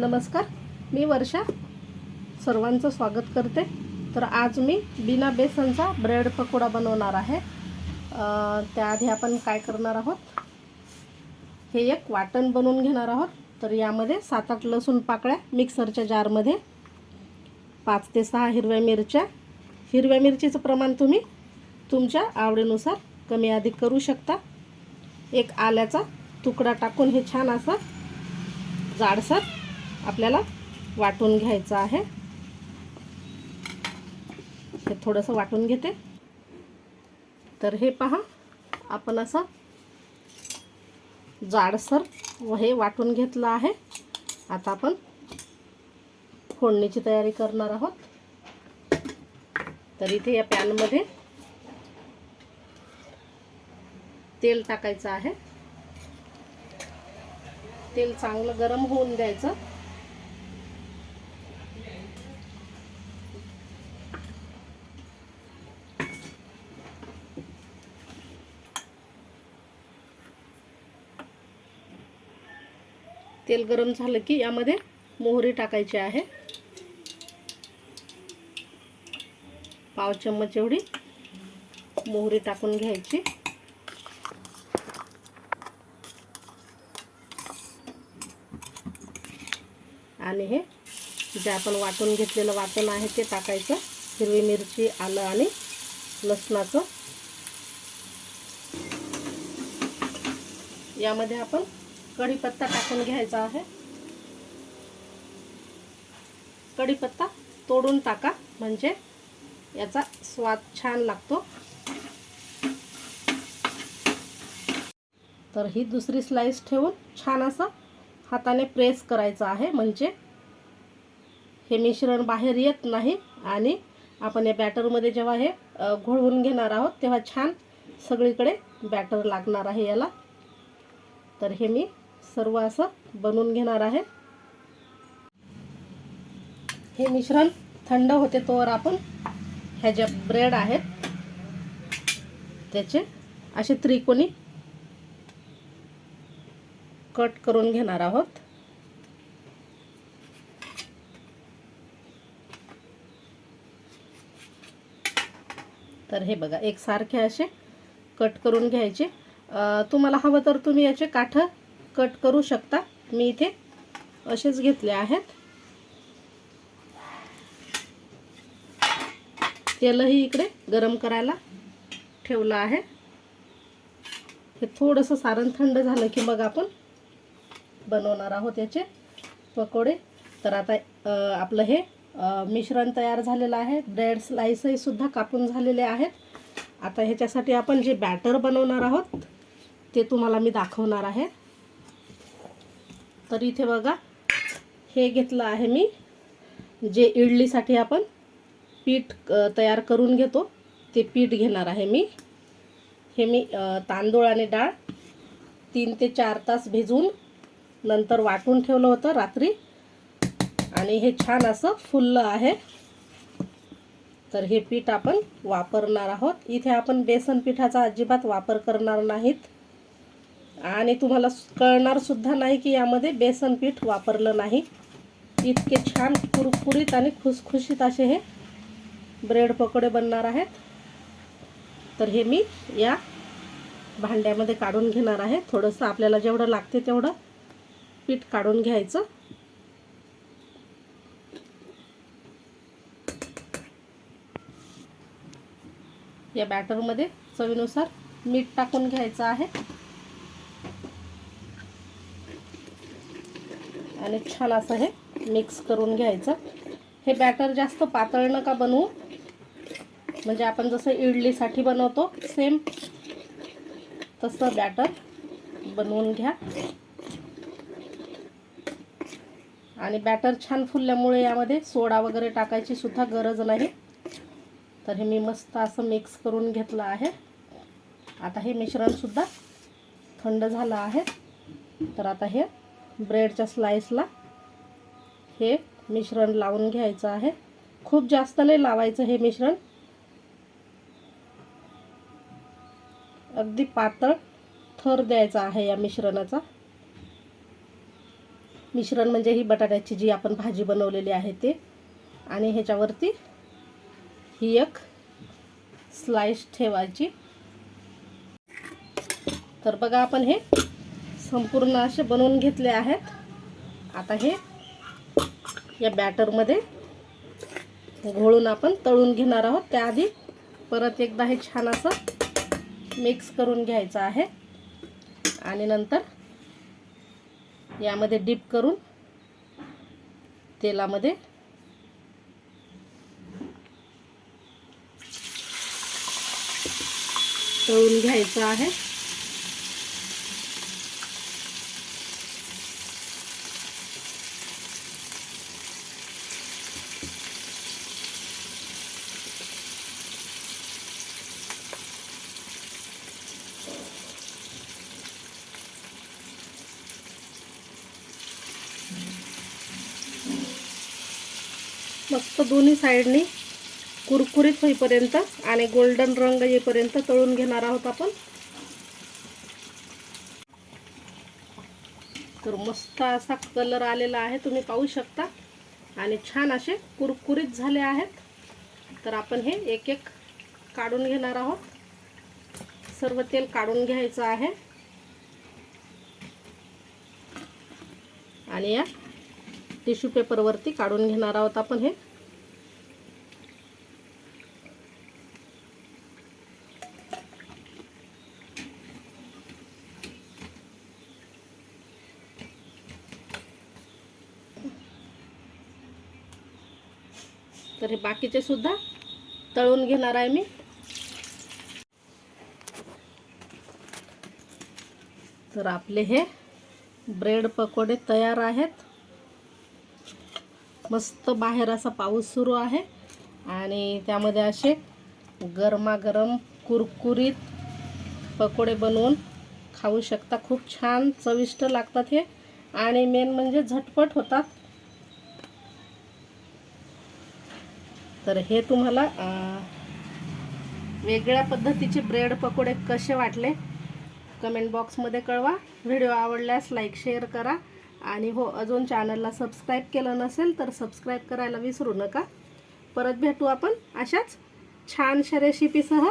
नमस्कार. मी वर्षा. सर्वांचं स्वागत करते. तर आज मी बिना बेसनचा ब्रेड पकोडा बनवणार आहे. त्याआधी आपण काय करणार आहोत? हे एक वाटण बनवून घेणार आहोत. तर यामध्ये सात आठ लसूण पाकळ्या मिक्सरच्या जारमध्ये पाच ते सहा हिरव्या मिरच्या. हिरव्या मिरचीचं प्रमाण तुम्ही तुमच्या आवडीनुसार कमी अधिक करू शकता. एक आल्याचा तुकडा टाकून हे छान असं जाडसर आपल्याला वाटून घ्यायचं आहे. हे थोडंसं वाटून घेते. तर हे पहा आपण असं जाडसर व हे वाटून घेतलं आहे. आता आपण फोडणीची तयारी करणार आहोत. तर इथे या पॅनमध्ये तेल टाकायचं आहे. तेल चांगलं गरम होऊन द्यायचं. तेल गरम झालं की यामध्ये मोहरी टाकायची आहे. पाव चम्मच एवढी मोहरी टाकून घ्यायची. आणि हे जे आपण वाटून घेतलेलं वाटण आहे ते टाकायचं. हिरवी मिरची आलं आणि लसणाचं. यामध्ये आपण कढीपत्ता टाकून घ्यायचा आहे. कढीपत्ता तोडून टाका म्हणजे याचा स्वाद छान लागतो. तर ही दुसरी स्लाइस ठेवून छान असं हाताने प्रेस करायचं आहे म्हणजे हे मिश्रण बाहेर येत नाही आणि आपण या बॅटरमध्ये जेव्हा हे घोळवून घेणार आहोत तेव्हा छान सगळीकडे बॅटर लागणार आहे याला. तर हे मी सर्व असं बनवून घेणार आहे. हे मिश्रण थंड होते तोवर आपण ह्या ज्या ब्रेड आहेत त्याचे असे त्रिकोणी कट करून घेणार आहोत. तर हे बघा एकसारखे असे कट करून घ्यायचे. तुम्हाला हवं तर तुम्ही याचे काठ कट करू शकता. मी इथे असेच घेतले आहेत. तेलही इकडे गरम करायला ठेवलं आहे. हे थोडंसं सारण थंड झालं की मग आपण बनवणार आहोत याचे पकोडे. तर आता आपलं हे मिश्रण तयार झालेलं आहे. ब्रेड स्लाईसही सुद्धा कापून झालेले आहेत. आता ह्याच्यासाठी आपण जे बॅटर बनवणार आहोत ते तुम्हाला मी दाखवणार आहे. तर इथे बघा हे घेतलं आहे मी. जे इडलीसाठी आपण पीठ तयार करून घेतो ते पीठ घेणार आहे मी. हे मी तांदूळ आणि डाळ तीन ते चार तास भिजवून नंतर वाटून ठेवलं होतं रात्री. आणि हे छान असं फुललं आहे. तर हे पीठ आपण वापरणार आहोत. इथे आपण बेसन पिठाचा अजिबात वापर करणार नाहीत. आणि तुम्हाला कळणारसुद्धा नाही की यामध्ये बेसन पीठ वापरलं नाही. इतके छान कुरकुरीत आणि खुसखुशीत असे हे ब्रेड पकोडे बनणार आहेत. तर हे मी या भांड्यामध्ये काढून घेणार आहे. थोडंसं आपल्याला जेवढं लागते तेवढं पीठ काढून घ्यायचं. या बॅटरमध्ये चवीनुसार मीठ टाकून घ्यायचं आहे. आणि छान असं हे मिक्स करून घ्यायचं. हे बॅटर जास्त पातळ नका बनवू. म्हणजे आपण जसं इडलीसाठी बनवतो सेम तसं बॅटर बनवून घ्या. आणि बॅटर छान फुलल्यामुळे यामध्ये सोडा वगैरे टाकायची सुद्धा गरज नाही. तर हे मी मस्त असं मिक्स करून घेतलं आहे. आता हे मिश्रणसुद्धा थंड झालं आहे. तर आता हे ब्रेडच्या स्लाइसला. हे मिश्रण लावून घ्यायचं आहे. खूप जास्त नाही लावायचं हे मिश्रण. अगदी पातळ थर द्यायचा आहे या मिश्रणाचा. मिश्रण म्हणजे ही बटाट्याची जी आपण भाजी बनवलेली आहे ते. आणि ह्याच्यावरती ही एक स्लाइस ठेवायची. तर बघा आपण हे संपूर्ण असे बनवून घेतले आहेत. आता हे या बॅटरमध्ये घोळून आपण तळून घेणार आहोत. त्याआधी परत एकदा हे छान असं मिक्स करून घ्यायचं आहे. आणि नंतर यामध्ये डीप करून तेलामध्ये तळून घ्यायचं आहे. मस्त दोन्ही साईडनी कुरकुरीत होईपर्यंत आणि गोल्डन रंग येईपर्यंत तळून घेणार आहोत आपण. तर मस्त असा कलर आलेला आहे तुम्ही पाहू शकता. आणि छान असे कुरकुरीत झाले आहेत. तर आपण हे एक एक काढून घेणार आहोत. सर्व तेल काढून घ्यायचं आहे. आणि या टिश्यू पेपरवरती काढून घेणार आहोत आपण हे. तर हे बाकीचे सुद्धा तळून घेणार आहे मी. तर आपले हे ब्रेड पकोडे तयार आहेत. मस्त बाहेर असा पाऊस सुरू आहे. आणि त्यामध्ये असे गरमागरम कुरकुरीत पकोडे बनवून खाऊ शकता. खूप छान चविष्ट लागतात हे. आणि मेन म्हणजे झटपट होतात. तर हे तुम्हाला वेगळ्या पद्धतीचे ब्रेड पकोडे कसे वाटले? कमेंट बॉक्समध्ये कळवा. व्हिडिओ आवडल्यास लाईक शेअर करा. आणि हो अजून चॅनलला सबस्क्राईब केलं नसेल तर सबस्क्राईब करायला विसरू नका. परत भेटू आपण अशाच छानशा रेसिपीसह.